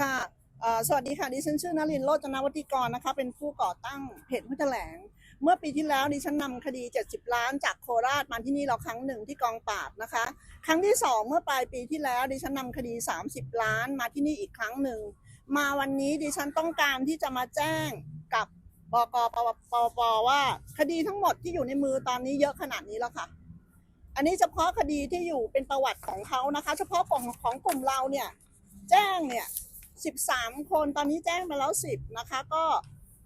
ค่ะสวัสดีค่ะดิฉันชื่อนลินโรจนวัติกรนะคะ เป็นผู้ก่อตั้งเพจผู้แถลง เมื่อปีที่แล้วดิฉันนำคดี 70 ล้านจากโคราชมาที่นี่เราครั้งหนึ่งที่กองปราบนะคะ ครั้งที่สองเมื่อปลายปีที่แล้วดิฉันนำคดี 30 ล้านมาที่นี่อีกครั้งหนึ่ง มาวันนี้ดิฉันต้องการที่จะมาแจ้งกับบกปปปปว่าคดีทั้งหมดที่อยู่ในมือตอนนี้เยอะขนาดนี้แล้วค่ะ อันนี้เฉพาะคดีที่อยู่เป็นประวัติของเขานะคะ เฉพาะของของกลุ่มเราเนี่ยแจ้งเนี่ย 13 คนตอนนี้แจ้งมาแล้ว 10 นะคะ ก็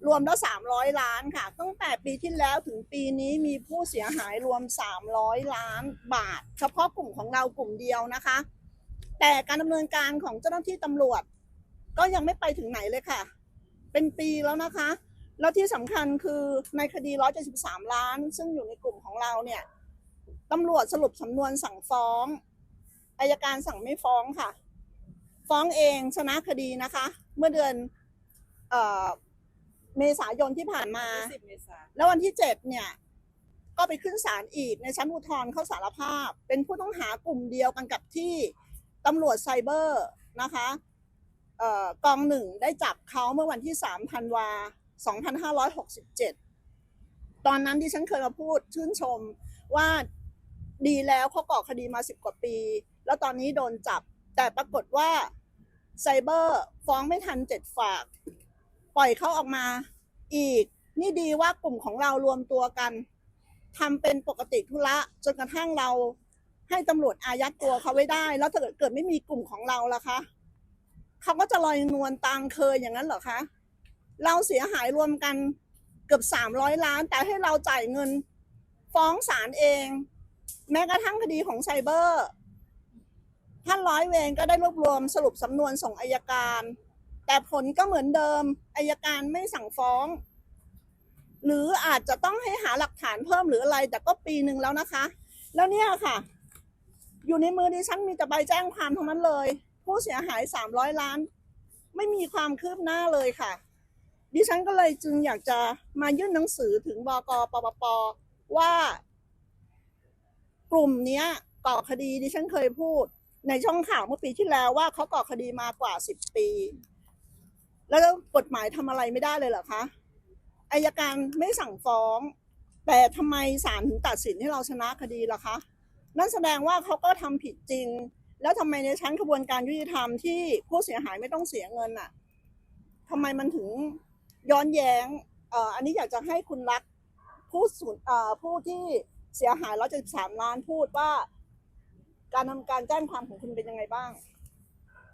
รวมแล้ว 300 ล้านค่ะตั้งแต่ปีที่แล้วถึงปีนี้มีผู้เสียหายรวม 300 ล้านบาท เฉพาะกลุ่มของเรากลุ่มเดียวนะคะ แต่การดำเนินการของเจ้าหน้าที่ตำรวจ ก็ยังไม่ไปถึงไหนเลยค่ะ เป็นปีแล้วนะคะ แล้วที่สำคัญคือในคดี 173 ล้าน ซึ่งอยู่ในกลุ่มของเราเนี่ยตำรวจสรุปสำนวนสั่งฟ้องอายการสั่งไม่ฟ้องค่ะ ฟ้องเองชนะคดีนะคะ เมื่อเดือนเอ่อเมษายนที่ผ่านมา20เมษาแล้ววันที่เจ็ดเนี่ย ก็ไปขึ้นศาลอีกในชั้นอุทธรณ์เขาสารภาพ เป็นผู้ต้องหากลุ่มเดียวกันกับที่ตำรวจไซเบอร์นะคะเอ่อกองหนึ่งได้จับเขาเมื่อวันที่3ธันวา2567 ตอนนั้นที่ฉันเคยมาพูดชื่นชมว่าดีแล้วเขาก่อคดีมา 10 กว่าปี แล้วตอนนี้โดนจับ แต่ปรากฏว่าไซเบอร์ฟ้องไม่ทันเจ็ดฝาก ปล่อยเขาออกมาอีก นี่ดีว่ากลุ่มของเรารวมตัวกันทำเป็นปกติธุระจนกระทั่งเราให้ตำรวจอายัดตัวเขาไว้ได้ แล้วถ้าเกิดเกิดไม่มีกลุ่มของเราล่ะคะเขาก็จะลอยนวลตางเคยอย่างนั้นเหรอคะเราเสียหายรวมกันเกือบสามร้อยล้าน แต่ให้เราจ่ายเงินฟ้องศาลเอง แม้กระทั่งคดีของไซเบอร์ ท่านร้อยเวรก็ได้รวบรวมสรุปสำนวนส่งอายการ แต่ผลก็เหมือนเดิมอายการไม่สั่งฟ้อง หรืออาจจะต้องให้หาหลักฐานเพิ่มหรืออะไร แต่ก็ปีหนึ่งแล้วนะคะ แล้วเนี่ยค่ะ อยู่ในมือดิฉันมีแต่ใบแจ้งความทั้งนั้นเลย ผู้เสียหายสามร้อยล้าน ไม่มีความคืบหน้าเลยค่ะ ดิฉันก็เลยจึงอยากจะมายื่นหนังสือถึงบกปปปว่า กลุ่มเนี้ยก่อคดีดิฉันเคยพูด ในช่องข่าวเมื่อปีที่แล้วว่าเขาก่อคดีมากว่าสิบปี แล้วกฎหมายทำอะไรไม่ได้เลยเหรอคะอายการไม่สั่งฟ้อง แต่ทำไมศาลถึงตัดสินให้เราชนะคดีล่ะคะ นั่นแสดงว่าเขาก็ทำผิดจริง แล้วทำไมในชั้นกระบวนการยุติธรรมที่ผู้เสียหายไม่ต้องเสียเงินน่ะทำไมมันถึงย้อนแย้งเอ่ออันนี้อยากจะให้คุณรักผู้สูญเอ่อผู้ที่เสียหายร้อยเจ็ดสามล้านพูดว่า การทำการแจ้งความของคุณเป็นยังไงบ้าง